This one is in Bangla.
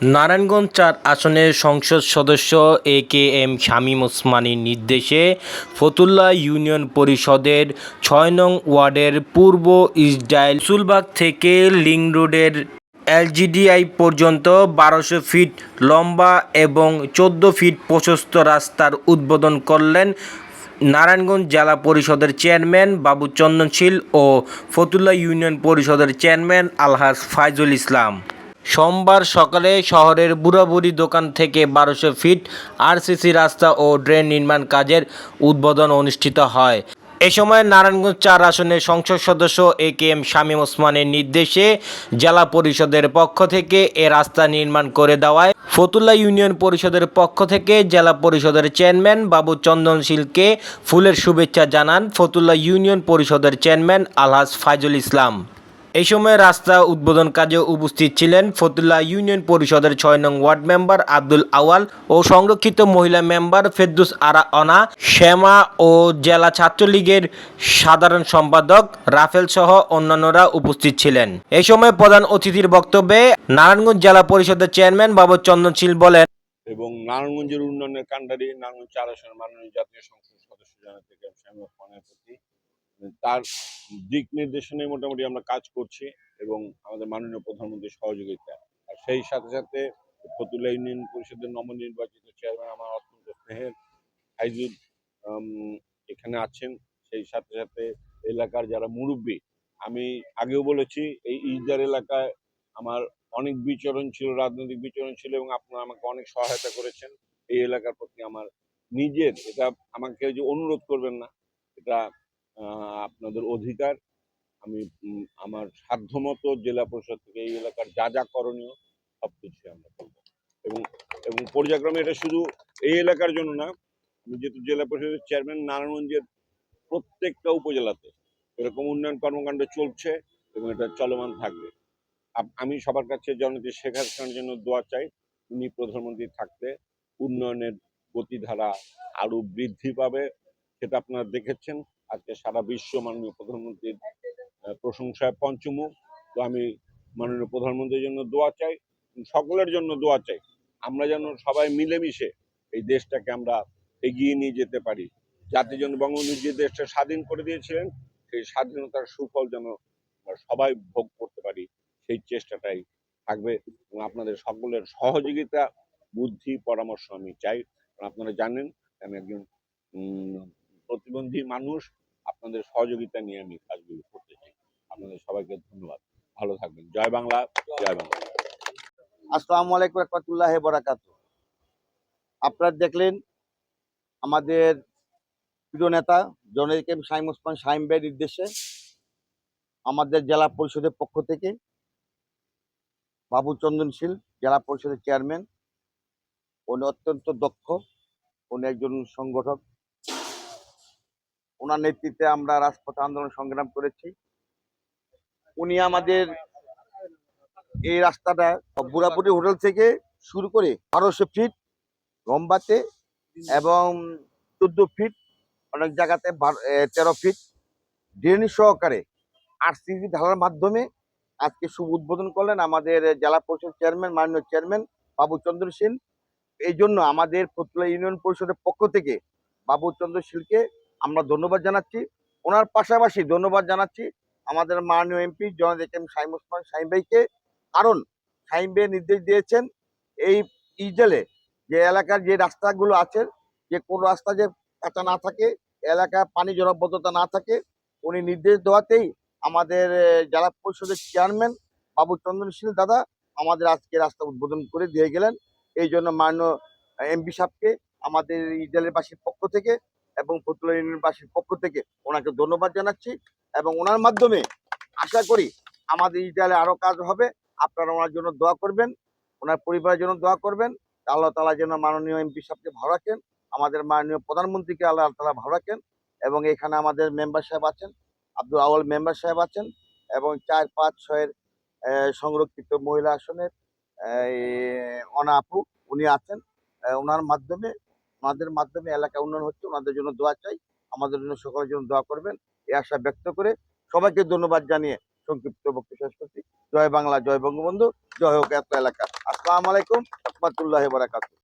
নারায়ণগঞ্জ চার আসনের সংসদ সদস্য এ কে এম শামীম ওসমানীর নির্দেশে ফতুল্লা ইউনিয়ন পরিষদের ছয় নং ওয়ার্ডের পূর্ব ইসরায়েল সুলবাগ থেকে লিং রোডের এলজিডিআই পর্যন্ত বারোশো ফিট লম্বা এবং চোদ্দ ফিট প্রশস্ত রাস্তার উদ্বোধন করলেন নারায়ণগঞ্জ জেলা পরিষদের চেয়ারম্যান বাবু চন্দনশীল ও ফতুল্লা ইউনিয়ন পরিষদের চেয়ারম্যান আলহাজ ফাইজুল ইসলাম। সোমবার সকালে শহরের বুড়াবুড়ি দোকান থেকে বারোশো ফিট আরসিসি রাস্তা ও ড্রেন নির্মাণ কাজের উদ্বোধন অনুষ্ঠিত হয়। এ সময় নারায়ণগঞ্জ চার আসনের সংসদ সদস্য এ কে এম শামীম ওসমানের নির্দেশে জেলা পরিষদের পক্ষ থেকে এ রাস্তা নির্মাণ করে দেওয়ায় ফতুল্লা ইউনিয়ন পরিষদের পক্ষ থেকে জেলা পরিষদের চেয়ারম্যান বাবু চন্দনশীলকে ফুলের শুভেচ্ছা জানান ফতুল্লা ইউনিয়ন পরিষদের চেয়ারম্যান আলহাজ ফাইজুল ইসলাম। এই সময় রাস্তা উদ্বোধন কাজে উপস্থিত ছিলেন ফতুল্লা ইউনিয়ন পরিষদের ছয় নং ওয়ার্ড মেম্বার আব্দুল আওয়াল ও সংরক্ষিত মহিলা মেম্বার ফেরদুস আরা অনা। শ্যামা ও জেলা ছাত্রলীগের সাধারণ সম্পাদক রাফেল সহ অন্যান্যরা উপস্থিত ছিলেন। এই সময় প্রধান অতিথির বক্তব্যে নারায়ণগঞ্জ জেলা পরিষদের চেয়ারম্যান বাবু চন্দনশীল বলেন, এবং নারায়ণগঞ্জের উন্নয়নের কাণ্ডারি নারায়ণগঞ্জ চার আসনের মাননীয় জাতীয় সংসদ সদস্য জনাব থেকে খানের প্রতি তার দিক নির্দেশনে মোটামুটি আমরা কাজ করছি এবং আমাদের মাননীয় প্রধানমন্ত্রীর সহযোগিতা আর সেই সাথে সাথে ফতুল্লা ইউনিয়ন পরিষদের নবনির্বাচিত চেয়ারম্যান আমার অত্যন্ত স্নেহের হাইজুল এখানে আছেন। সেই সাথে সাথে এলাকার যারা মুরব্বী, আমি আগেও বলেছি, এই ইজদার এলাকায় আমার অনেক বিচরণ ছিল, রাজনৈতিক বিচরণ ছিল এবং আপনারা আমাকে অনেক সহায়তা করেছেন। এই এলাকার প্রতি আমার নিজের এটা আমাকে যে অনুরোধ করবেন না, এটা আপনাদের অধিকার। আমি আমার সাধ্যমতো জেলা পরিষদ থেকে এই এলাকার যা যা করণীয় সব কিছু আমরা করব। এবং এবং পর্যায়ক্রমে এটা শুধু এই এলাকার জন্য না, আমি যেহেতু জেলা পরিষদের চেয়ারম্যান নারায়ণগঞ্জের প্রত্যেকটা উপজেলাতে এরকম উন্নয়ন কর্মকাণ্ড চলছে এবং এটা চলমান থাকবে। আমি সবার কাছে জননেত্রী শেখ হাসিনার জন্য দোয়া চাই, উনি প্রধানমন্ত্রী থাকতে উন্নয়নের গতিধারা আরও বৃদ্ধি পাবে, সেটা আপনারা দেখেছেন। আজকে সারা বিশ্ব মাননীয় প্রধানমন্ত্রীর প্রশংসায় পঞ্চমুখ তো আমি মাননীয় প্রধানমন্ত্রীর জন্য দোয়া চাই, সকলের জন্য দোয়া চাই। আমরা যেন সবাই মিলেমিশে এই দেশটাকে আমরা এগিয়ে নিয়ে যেতে পারি। যাতে যেন বঙ্গবন্ধু যে দেশটা স্বাধীন করে দিয়েছিলেন, সেই স্বাধীনতার সুফল যেন সবাই ভোগ করতে পারি, সেই চেষ্টাটাই থাকবে। এবং আপনাদের সকলের সহযোগিতা, বুদ্ধি, পরামর্শ আমি চাই। আপনারা জানেন, আমি একজন প্রতিবন্ধী মানুষ আপনাদের সহযোগিতা নিয়ে আমি কাজগুলো করতে চাই। আপনাদের সবাইকে ধন্যবাদ। ভালো থাকবেন। জয় বাংলা জয় বাংলা। আসসালামু আলাইকুম রহমতুল্লাহ বরাকাত আপনারা দেখলেন আমাদের প্রিয় নেতা জনৈক এম সাইম ওসমান শাহিম ভাইয়ের নির্দেশে আমাদের জেলা পরিষদের পক্ষ থেকে বাবু চন্দনশীল জেলা পরিষদের চেয়ারম্যান, উনি অত্যন্ত দক্ষ, উনি একজন সংগঠক ওনার নেতৃত্বে আমরা রাজপথ আন্দোলন সংগ্রাম করেছি। উনি আমাদের এই রাস্তাটা বুড়াপুরি হোটেল থেকে শুরু করে বারোশো ফিট লম্বাতে এবং চোদ্দ ফিট অনেক জায়গাতে তেরো ফিট ড্রেন সহকারে আরসিসি ঢালার মাধ্যমে আজকে শুভ উদ্বোধন করলেন আমাদের জেলা পরিষদ চেয়ারম্যান, মাননীয় চেয়ারম্যান বাবু চন্দ্র সেন। এই জন্য আমাদের ফতুল্লা ইউনিয়ন পরিষদের পক্ষ থেকে বাবু চন্দ্র শীলকে আমরা ধন্যবাদ জানাচ্ছি। ওনার পাশাপাশি ধন্যবাদ জানাচ্ছি আমাদের মাননীয় এমপি জনাদ এম সাইম ওসমান সাইম ভাইকে। কারণ সাইম ভাই নির্দেশ দিয়েছেন এই ইজেলে যে এলাকার যে রাস্তাগুলো আছে, যে কোন রাস্তা যে কাঁচা না থাকে এলাকায় পানি জলবদ্ধতা না থাকে, উনি নির্দেশ দেওয়াতেই আমাদের জেলা পরিষদের চেয়ারম্যান বাবু চন্দনশীল দাদা আমাদের আজকে রাস্তা উদ্বোধন করে দিয়ে গেলেন। এই জন্য মাননীয় এমপি সাহেবকে আমাদের ইজেলের বাসীর পক্ষ থেকে এবং ফতুল্লা ইউনিয়নবাসীর পক্ষ থেকে ওনাকে ধন্যবাদ জানাচ্ছি এবং ওনার মাধ্যমে আশা করি আমাদের ইজেলে আরও কাজ হবে। আপনারা ওনার জন্য দোয়া করবেন ওনার পরিবারের জন্য দোয়া করবেন। আল্লাহ তালা যেন মাননীয় এমপি সাহেবকে ভালো রাখেন আমাদের মাননীয় প্রধানমন্ত্রীকে আল্লাহ তালা ভালো রাখেন এবং এখানে আমাদের মেম্বার সাহেব আছেন আব্দুল আওয়াল মেম্বার সাহেব আছেন এবং চার পাঁচ ছয়ের সংরক্ষিত মহিলা আসনের আহ, এই অনা আপু উনি আছেন। ওনার মাধ্যমে ওনাদের মাধ্যমে এলাকা উন্নয়ন হচ্ছে, ওনাদের জন্য দোয়া চাই, আমাদের জন্য সকলের জন্য দোয়া করবেন, এই আশা ব্যক্ত করে সবাইকে ধন্যবাদ জানিয়ে সংক্ষিপ্ত বক্তব্য শেষ করছি। জয় বাংলা, জয় বঙ্গবন্ধু, জয় হোক এত এলাকা। আসসালামু আলাইকুম, রহমতুল্লাহ বারাকাতুহ।